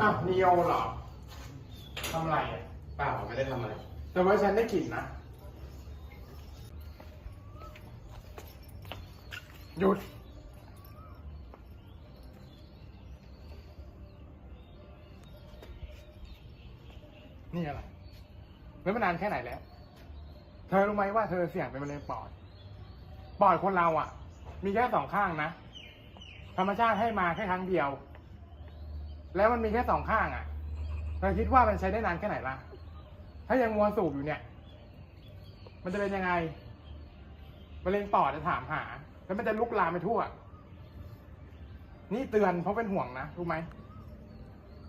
อ้าวนีโอเหรอทำอะไรอะเปล่าไม่ได้ทำอะไร แต่ว่าฉันได้กลิ่นนะหยุดนี่อะไรแล้วมันนานแค่ไหนแล้ว เธอรู้ไหมว่าเธอเสี่ยงเป็นมะเร็งปอด ปอดคนเราอะ มีแค่สองข้างนะ ธรรมชาติให้มาแค่ครั้งเดียว แล้วมันมีแค่สองข้างอะเธอคิดว่ามันใช้ได้นานแค่ไหนล่ะ ถ้ายังมัวสูบอยู่เนี่ย มันจะเป็นยังไงมะเร็งปอดจะถามหา แล้วมันจะลุกลามไปทั่ว นี่เตือนเพราะเป็นห่วงนะรู้ไหม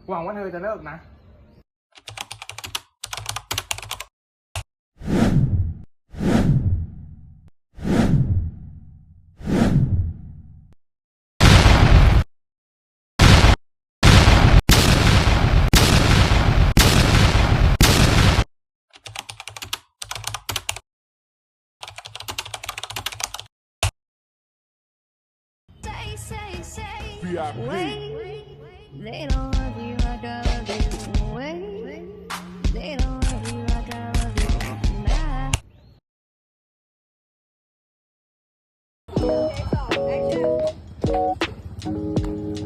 หวังว่าเธอจะเลิกนะ VIP. Wait, they don't love you like I love you. Wait, they don't love you like I love you. Nah. It's all action.